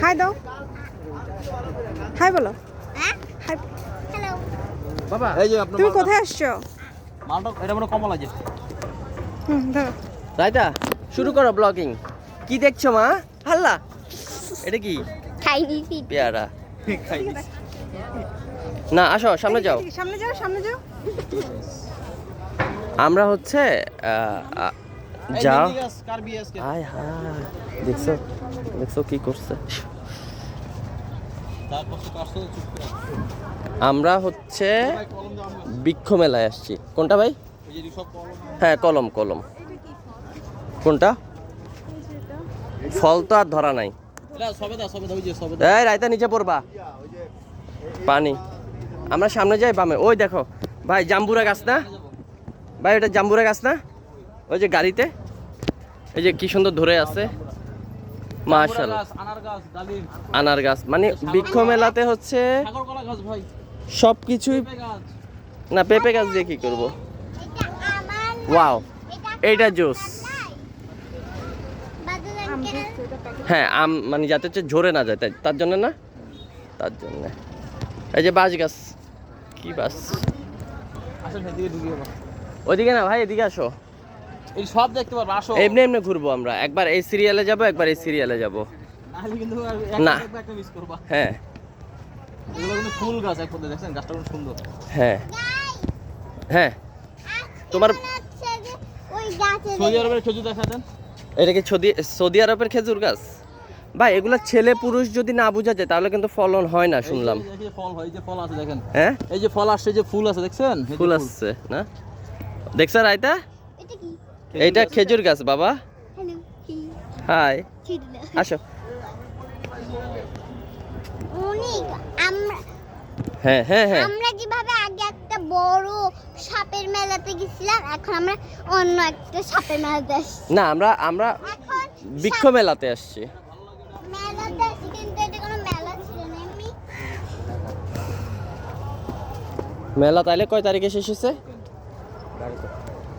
High দাও। High বলো। হ্যাঁ? হাই। বাবা। এই যে আপনার তুমি কোথায় আসছো? মালটা এটা মনে কমলা যে। হুম ধরো রাইতা শুরু করো ব্লগিং কি দেখছ মা? হাল্লা। এটা কি? খাই পেয়ারা। না আসো সামনে যাও। সামনে যাও সামনে যাও। আমরা হচ্ছে যাও। হাই দেখছ? দেখছ কি করছে? আমরা হচ্ছে বৃক্ষ মেলায় আসছি। কোনটা ভাই? হ্যাঁ কলম কলম। কোনটা? ফল তো আর ধরা নাই। এই রাইতা নিচে পড়বা। পানি। আমরা সামনে যাই বামে। ওই দেখো ভাই জাম্বুরা গাছ না? ভাই ওটা জাম্বুরা গাছ না? ওই যে গাড়িতে? এই যে কি সুন্দর ধরে আছে। মার্শাল আনার গাছ আনার গাছ মানে বৃক্ষ মেলাতে হচ্ছে সব কিছুই না পেঁপে গাছ দিয়ে কি করব? ওয়াও এইটা জুস। হ্যাঁ আম মানে যাতে হচ্ছে ঝরে না যায় তার জন্য না? তার জন্য। এই যে বাঁশ গাছ। কি বাস ওইদিকে না ভাই এদিকে আসো। এই সব দেখতে পারবে আসো। এমনি এমনি ঘুরবো আমরা। একবার এই সিরিয়ালে যাব একবার এই সিরিয়ালে যাব। না। হ্যাঁ। এগুলো কিন্তু ফুল গাছ এক পথে দেখছেন? গাছটা খুব সুন্দর। হ্যাঁ। হ্যাঁ। তোমার সৌদি আরবের খেজুর দেখা দেন। এটা কি সৌদি সৌদি আরবের খেজুর গাছ? ভাই এগুলো ছেলে পুরুষ যদি না বোঝা যায় তাহলে কিন্তু ফলন হয় না শুনলাম। এই যে ফল হয় যে ফল আছে দেখেন। হ্যাঁ? এই যে ফল আসছে যে ফুল আছে দেখছেন? ফুল আসছে না? দেখছেন রায়তা? এইটা খেজুর গাছ বাবা। হাই। আসো। হ্যাঁ হ্যাঁ হ্যাঁ। আমরা কীভাবে আগে একটা বড় সাপের মেলাতে গেছিলাম এখন আমরা অন্য একটা সাপের মেলাতে আসছি। না আমরা আমরা বৃক্ষ মেলাতে আসছি। মেলাতে আসছি কিন্তু এটা কোনো মেলা ছিল না এমনি। মেলা তাইলে কয় তারিখে শেষ হয়েছে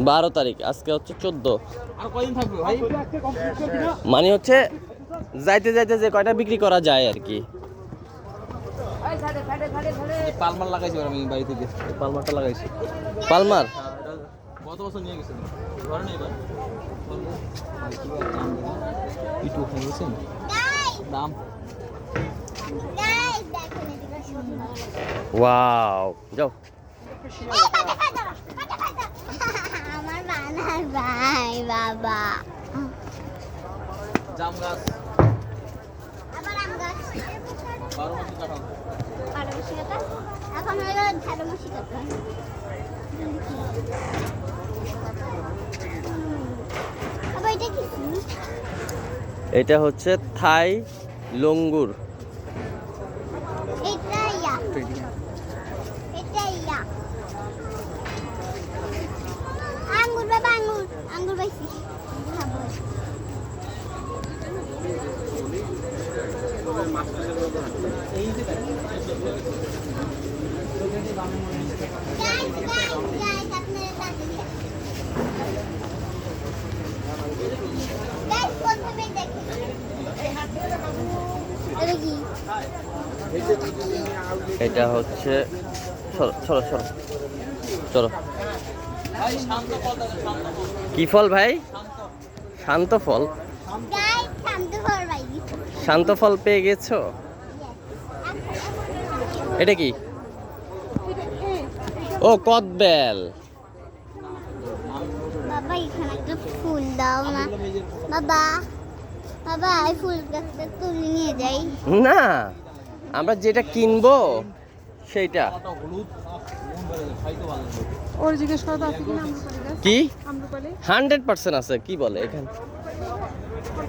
বারো তারিখ আজকে হচ্ছে চোদ্দ। থাকবে মানে হচ্ছে যাইতে যাইতে যে কয়টা বিক্রি করা যায় আর কি। পালমার লাগাইছি আমি বাড়ি থেকে। পালমারটা লাগাইছি। পালমার? হ্যাঁ, এটা গত বছর নিয়ে গেছিলাম ঘরে নেই। একটু হয়ে গেছেন দাম। ওয়াও যাও। ভাই বাবা। জাম গাছ। আবার আম গাছ। বারো মাসে কাঁঠাল। পারমসি কথা এখন হলো আবার এটা হচ্ছে থাই লঙ্গুর। এটা হচ্ছে চলো চলো চলো চলো। কি ফল ভাই? শান্ত ফল Guys, শান্ত ঘর বাইরে। শান্ত ফল পেয়ে গেছো? এটা কি? ও কদবেল। বাবা এখানে একটা ফুল দাও না। বাবা বাবা এই ফুল গাছটা তুলে নিয়ে যাই। না আমরা যেটা কিনবো সেইটা। ওর জিজ্ঞেস করো আছে কি? হান্ড্রেড পার্সেন্ট আছে কি বলে এখানে?